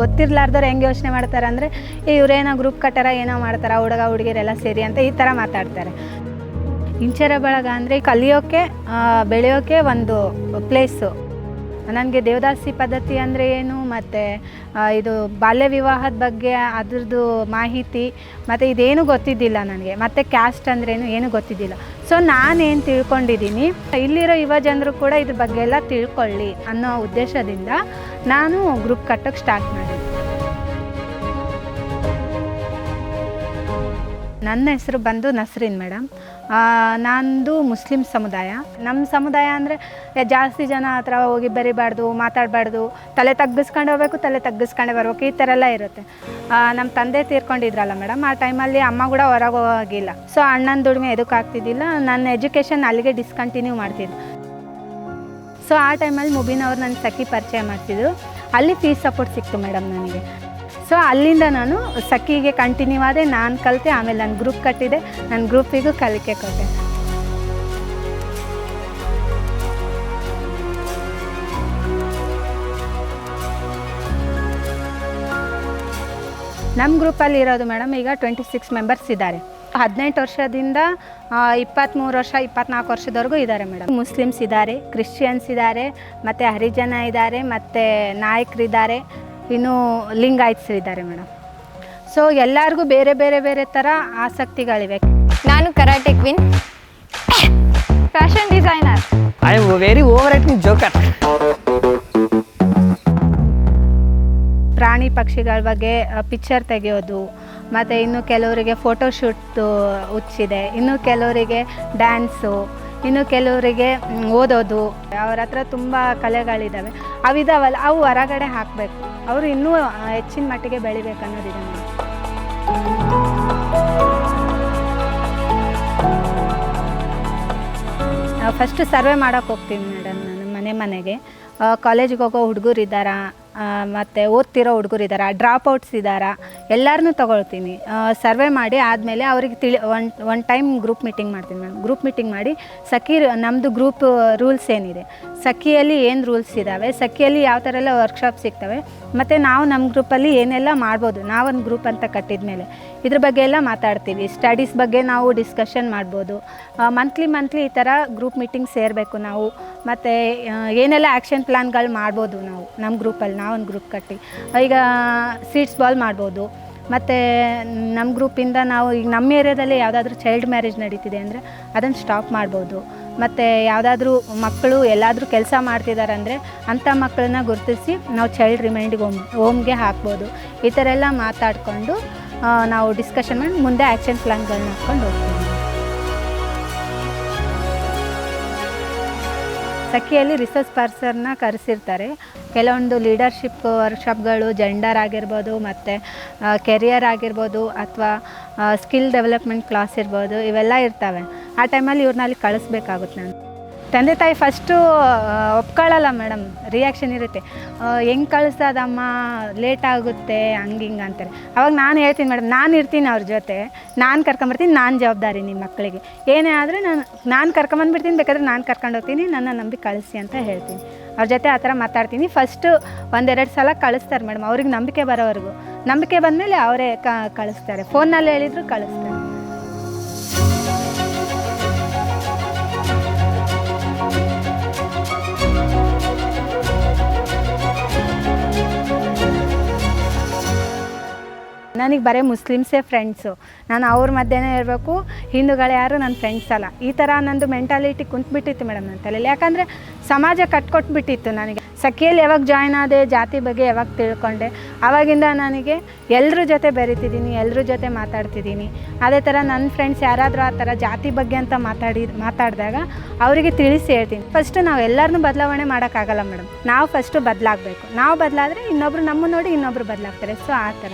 ಗೊತ್ತಿರ್ಲಾರ್ದವ್ರು ಹೆಂಗೆ ಯೋಚನೆ ಮಾಡ್ತಾರೆ ಅಂದರೆ ಇವ್ರೇನೋ ಗ್ರೂಪ್ ಕಟ್ಟಾರ, ಏನೋ ಮಾಡ್ತಾರ, ಹುಡುಗ, ಹುಡುಗಿರೆಲ್ಲ ಸೇರಿ ಅಂತ ಈ ಥರ ಮಾತಾಡ್ತಾರೆ. ಇಂಚರ ಬಳಗ ಅಂದರೆ ಕಲಿಯೋಕೆ ಬೆಳೆಯೋಕೆ ಒಂದು ಪ್ಲೇಸು ನನಗೆ ದೇವದಾಸಿ ಪದ್ಧತಿ ಅಂದರೆ ಏನು, ಮತ್ತು ಇದು ಬಾಲ್ಯ ವಿವಾಹದ ಬಗ್ಗೆ ಅದರದ್ದು ಮಾಹಿತಿ, ಮತ್ತು ಇದೇನು ಗೊತ್ತಿದ್ದಿಲ್ಲ ನನಗೆ. ಮತ್ತು ಕ್ಯಾಸ್ಟ್ ಅಂದ್ರೇನು ಏನು ಗೊತ್ತಿದ್ದಿಲ್ಲ. ಸೊ ನಾನೇನು ತಿಳ್ಕೊಂಡಿದ್ದೀನಿ, ಇಲ್ಲಿರೋ ಯುವ ಜನರು ಕೂಡ ಇದ್ರ ಬಗ್ಗೆ ಎಲ್ಲ ತಿಳ್ಕೊಳ್ಳಿ ಅನ್ನೋ ಉದ್ದೇಶದಿಂದ ನಾನು ಗ್ರೂಪ್ ಕಟ್ಟೋಕ್ಕೆ ಸ್ಟಾರ್ಟ್ ಮಾಡಿದೆ. ನನ್ನ ಹೆಸರು ಬಂದು ನಸ್ರಿನ್, ಮೇಡಮ್. ನಂದು ಮುಸ್ಲಿಂ ಸಮುದಾಯ. ನಮ್ಮ ಸಮುದಾಯ ಅಂದರೆ ಜಾಸ್ತಿ ಜನ ಹತ್ರ ಹೋಗಿ ಬರಿಬಾರ್ದು, ಮಾತಾಡಬಾರ್ದು, ತಲೆ ತಗ್ಗಿಸ್ಕೊಂಡು ಹೋಗ್ಬೇಕು, ತಲೆ ತಗ್ಗಿಸ್ಕೊಂಡೆ ಬರಬೇಕು, ಈ ಥರ ಎಲ್ಲ ಇರುತ್ತೆ. ನಮ್ಮ ತಂದೆ ತೀರ್ಕೊಂಡಿದ್ರಲ್ಲ, ಮೇಡಮ್, ಆ ಟೈಮಲ್ಲಿ ಅಮ್ಮ ಕೂಡ ಹೊರಗೆ ಹೋಗಿಲ್ಲ. ಸೊ ಅಣ್ಣನ ದುಡಿಮೆ ಎದಕ್ಕೆ ಆಗ್ತಿದ್ದಿಲ್ಲ, ನನ್ನ ಎಜುಕೇಷನ್ ಅಲ್ಲಿಗೆ ಡಿಸ್ಕಂಟಿನ್ಯೂ ಮಾಡ್ತಿದ್ದೆ ಸೊ ಆ ಟೈಮಲ್ಲಿ ಮುಬೀನ್ ಅವ್ರು ನನ್ನ ಸಖಿ ಪರಿಚಯ ಮಾಡ್ತಿದ್ರು. ಅಲ್ಲಿ ಫೀಸ್ ಸಪೋರ್ಟ್ ಸಿಕ್ತು, ಮೇಡಮ್, ನನಗೆ. ಸೊ ಅಲ್ಲಿಂದ ನಾನು ಸಖಿಗೆ ಕಂಟಿನ್ಯೂ ಆದೆ, ನಾನು ಕಲಿತೆ, ಆಮೇಲೆ ನನ್ನ ಗ್ರೂಪ್ ಕಟ್ಟಿದೆ. ನನ್ನ ಗ್ರೂಪಿಗೂ ಕಲಿಕೆ ಕೊಟ್ಟೆ. ನಮ್ಮ ಗ್ರೂಪಲ್ಲಿ ಇರೋದು ಮೇಡಮ್ ಈಗ ಟ್ವೆಂಟಿ ಸಿಕ್ಸ್ ಮೆಂಬರ್ಸ್ ಇದ್ದಾರೆ. ಹದಿನೆಂಟು ವರ್ಷದಿಂದ ಇಪ್ಪತ್ತ್ಮೂರು ವರ್ಷ ಇಪ್ಪತ್ನಾಲ್ಕು ವರ್ಷದವರೆಗೂ ಇದ್ದಾರೆ ಮೇಡಮ್ ಮುಸ್ಲಿಮ್ಸ್ ಇದ್ದಾರೆ ಕ್ರಿಶ್ಚಿಯನ್ಸ್ ಇದ್ದಾರೆ, ಮತ್ತು ಹರಿಜನ ಇದ್ದಾರೆ, ಮತ್ತು ನಾಯಕರಿದ್ದಾರೆ. ಇನ್ನು ಲಿಂಗಾಯತ್ಸಿದ್ದಾರೆ ಮೇಡಮ್. ಸೊ ಎಲ್ಲರಿಗೂ ಬೇರೆ ಬೇರೆ ಬೇರೆ ಥರ ಆಸಕ್ತಿಗಳಿವೆ. ನಾನು karate queen fashion designer I am very over joker ಪ್ರಾಣಿ ಪಕ್ಷಿಗಳ ಬಗ್ಗೆ ಪಿಕ್ಚರ್ ತೆಗೆಯೋದು ಮತ್ತು ಇನ್ನು ಕೆಲವರಿಗೆ ಫೋಟೋಶೂಟ್ ಹುಚ್ಚಿದೆ ಇನ್ನು ಕೆಲವರಿಗೆ ಡ್ಯಾನ್ಸು ಇನ್ನು ಕೆಲವರಿಗೆ ಓದೋದು. ಅವ್ರ ಹತ್ರ ತುಂಬ ಕಲೆಗಳಿದ್ದಾವೆ ಅವಿದಾವಲ್ಲ ಅವು ಹೊರಗಡೆ ಹಾಕಬೇಕು. ಅವರು ಇನ್ನೂ ಹೆಚ್ಚಿನ ಮಟ್ಟಿಗೆ ಬೆಳಿಬೇಕು ಅನ್ನೋದಿದೆ ಮೇಡಮ್ ಫಸ್ಟ್ ಸರ್ವೆ ಮಾಡೋಕ್ಕೆ ಹೋಗ್ತೀನಿ ಮೇಡಮ್ ನಾನು ಮನೆ ಮನೆಗೆ. ಕಾಲೇಜಿಗೆ ಹೋಗೋ ಹುಡುಗರು ಇದ್ದಾರಾ ಮತ್ತು ಓದ್ತಿರೋ ಹುಡುಗರು ಇದ್ದಾರಾ ಡ್ರಾಪ್ ಔಟ್ಸ್ ಇದ್ದಾರಾ ಎಲ್ಲರನ್ನೂ ತೊಗೊಳ್ತೀನಿ ಸರ್ವೆ ಮಾಡಿ ಆದಮೇಲೆ ಅವ್ರಿಗೆ ತಿಳಿ one one time group meeting ಮಾಡ್ತೀನಿ ಮ್ಯಾಮ್ ಗ್ರೂಪ್ ಮೀಟಿಂಗ್ ಮಾಡಿ ಸಖಿ ನಮ್ಮದು ಗ್ರೂಪ್ ರೂಲ್ಸ್ ಏನಿದೆ. ಸಖಿಯಲ್ಲಿ ಏನು ರೂಲ್ಸ್ ಇದ್ದಾವೆ ಸಖಿಯಲ್ಲಿ ಯಾವ ಥರ ಎಲ್ಲ ವರ್ಕ್ಶಾಪ್ ಸಿಗ್ತವೆ, ಮತ್ತು ನಾವು ನಮ್ಮ ಗ್ರೂಪಲ್ಲಿ ಏನೆಲ್ಲ ಮಾಡ್ಬೋದು. ನಾವೊಂದು ಗ್ರೂಪ್ ಅಂತ ಕಟ್ಟಿದ ಮೇಲೆ ಇದ್ರ ಬಗ್ಗೆ ಎಲ್ಲ ಮಾತಾಡ್ತೀವಿ. ಸ್ಟಡೀಸ್ ಬಗ್ಗೆ ನಾವು ಡಿಸ್ಕಷನ್ ಮಾಡ್ಬೋದು. ಮಂತ್ಲಿ ಮಂತ್ಲಿ ಈ ಥರ ಗ್ರೂಪ್ ಮೀಟಿಂಗ್ ಸೇರಬೇಕು ನಾವು. ಮತ್ತು ಏನೆಲ್ಲ ಆ್ಯಕ್ಷನ್ ಪ್ಲ್ಯಾನ್ಗಳು ಮಾಡ್ಬೋದು ನಾವು ನಮ್ಮ ಗ್ರೂಪಲ್ಲಿ ನಾವೊಂದು ಗ್ರೂಪ್ ಕಟ್ಟಿ. ಈಗ ಸೀಟ್ಸ್ ಬಾಲ್ ಮಾಡ್ಬೋದು. ಮತ್ತು ನಮ್ಮ ಗ್ರೂಪಿಂದ ನಾವು ಈಗ ನಮ್ಮ ಏರಿಯಾದಲ್ಲಿ ಯಾವುದಾದ್ರೂ ಚೈಲ್ಡ್ ಮ್ಯಾರೇಜ್ ನಡೀತಿದೆ ಅಂದರೆ ಅದನ್ನು ಸ್ಟಾಪ್ ಮಾಡ್ಬೋದು. ಮತ್ತು ಯಾವುದಾದ್ರೂ ಮಕ್ಕಳು ಎಲ್ಲಾದರೂ ಕೆಲಸ ಮಾಡ್ತಿದ್ದಾರೆ ಅಂದರೆ ಅಂಥ ಮಕ್ಕಳನ್ನ ಗುರುತಿಸಿ ನಾವು ಚೈಲ್ಡ್ ರಿಮೈಂಡಿಗೆ ಹೋಮ್ ಹೋಮ್ಗೆ ಹಾಕ್ಬೋದು. ಈ ಥರ ಎಲ್ಲ ಮಾತಾಡಿಕೊಂಡು ನಾವು ಡಿಸ್ಕಷನ್ ಮಾಡಿ ಮುಂದೆ ಆ್ಯಕ್ಷನ್ ಪ್ಲಾನ್ಗಳನ್ನ ಹಾಕ್ಕೊಂಡು ಹೋಗ್ತೀವಿ. ಸಖಿಯಲ್ಲಿ ರಿಸರ್ಚ್ ಪರ್ಸನ್ನ ಕರೆಸಿರ್ತಾರೆ. ಕೆಲವೊಂದು ಲೀಡರ್ಶಿಪ್ ವರ್ಕ್ಶಾಪ್ಗಳು ಜೆಂಡರ್ ಆಗಿರ್ಬೋದು ಮತ್ತು ಕೆರಿಯರ್ ಆಗಿರ್ಬೋದು ಅಥವಾ ಸ್ಕಿಲ್ ಡೆವಲಪ್ಮೆಂಟ್ ಕ್ಲಾಸ್ ಇರ್ಬೋದು, ಇವೆಲ್ಲ ಇರ್ತವೆ. ಆ ಟೈಮಲ್ಲಿ ಇವ್ರನ್ನ ಅಲ್ಲಿ ಕಳಿಸ್ಬೇಕಾಗುತ್ತೆ ನಾನು. ತಂದೆ ತಾಯಿ ಫಸ್ಟು ಒಪ್ಕೊಳ್ಳಲ್ಲ ಮೇಡಮ್. ರಿಯಾಕ್ಷನ್ ಇರುತ್ತೆ. ಹೆಂಗೆ ಕಳಿಸೋದಮ್ಮ? ಲೇಟ್ ಆಗುತ್ತೆ, ಹಂಗೆ ಹಿಂಗೆ ಅಂತಾರೆ. ಅವಾಗ ನಾನು ಹೇಳ್ತೀನಿ ಮೇಡಮ್, ನಾನು ಇರ್ತೀನಿ ಅವ್ರ ಜೊತೆ. ನಾನು ಕರ್ಕೊಂಬರ್ತೀನಿ, ನಾನು ಜವಾಬ್ದಾರಿ ನಿಮ್ಮ ಮಕ್ಕಳಿಗೆ ಏನೇ ಆದರೂ ನಾನು ನಾನು ಕರ್ಕೊಂಬಂದ್ಬಿಡ್ತೀನಿ, ಬೇಕಾದ್ರೆ ನಾನು ಕರ್ಕೊಂಡು ಹೋಗ್ತೀನಿ ನನ್ನ ನಂಬಿ ಕಳಿಸಿ ಅಂತ ಹೇಳ್ತೀನಿ. ಅವ್ರ ಜೊತೆ ಆ ಥರ ಮಾತಾಡ್ತೀನಿ. ಫಸ್ಟು ಒಂದೆರಡು ಸಲ ಕಳಿಸ್ತಾರೆ ಮೇಡಮ್, ಅವ್ರಿಗೆ ನಂಬಿಕೆ ಬರೋವರೆಗೂ. ನಂಬಿಕೆ ಬಂದಮೇಲೆ ಅವರೇ ಕಳಿಸ್ತಾರೆ. ಫೋನಲ್ಲಿ ಹೇಳಿದ್ರು ಕಳಿಸ್ತಾರೆ. ನನಗೆ ಬರೀ ಮುಸ್ಲಿಮ್ಸೇ ಫ್ರೆಂಡ್ಸು ನಾನು ಅವ್ರ ಮಧ್ಯನೇ ಇರಬೇಕು, ಹಿಂದೂಗಳು ಯಾರು ನನ್ನ ಫ್ರೆಂಡ್ಸ್ ಅಲ್ಲ. ಈ ಥರ ನಂದು ಮೆಂಟಾಲಿಟಿ ಕುಂತ್ಬಿಟ್ಟಿತ್ತು ಮೇಡಮ್ ನನ್ನ ತಲೆಯಲ್ಲಿ ಯಾಕಂದರೆ ಸಮಾಜ ಕಟ್ಕೊಟ್ಬಿಟ್ಟಿತ್ತು ನನಗೆ. ಸಖಿಯಲ್ಲಿ ಯಾವಾಗ ಜಾಯ್ನ್ ಆದೆ, ಜಾತಿ ಬಗ್ಗೆ ಯಾವಾಗ ತಿಳ್ಕೊಂಡೆ ಆವಾಗಿಂದ ನನಗೆ ಎಲ್ಲರ ಜೊತೆ ಬೆರಿತಿದ್ದೀನಿ ಎಲ್ಲರ ಜೊತೆ ಮಾತಾಡ್ತಿದ್ದೀನಿ ಅದೇ ಥರ ನನ್ನ ಫ್ರೆಂಡ್ಸ್ ಯಾರಾದರೂ ಆ ಥರ ಜಾತಿ ಬಗ್ಗೆ ಅಂತ ಮಾತಾಡಿ, ಮಾತಾಡಿದಾಗ ಅವರಿಗೆ ತಿಳಿಸಿ ಹೇಳ್ತೀನಿ. ಫಸ್ಟ್ ನಾವು ಎಲ್ಲರನ್ನೂ ಬದಲಾವಣೆ ಮಾಡೋಕ್ಕಾಗಲ್ಲ ಮೇಡಮ್ ನಾವು ಫಸ್ಟು ಬದಲಾಗಬೇಕು. ನಾವು ಬದಲಾದರೆ ಇನ್ನೊಬ್ರು ನಮ್ಮ ನೋಡಿ ಇನ್ನೊಬ್ರು ಬದಲಾಗ್ತಾರೆ. ಸೊ ಆ ಥರ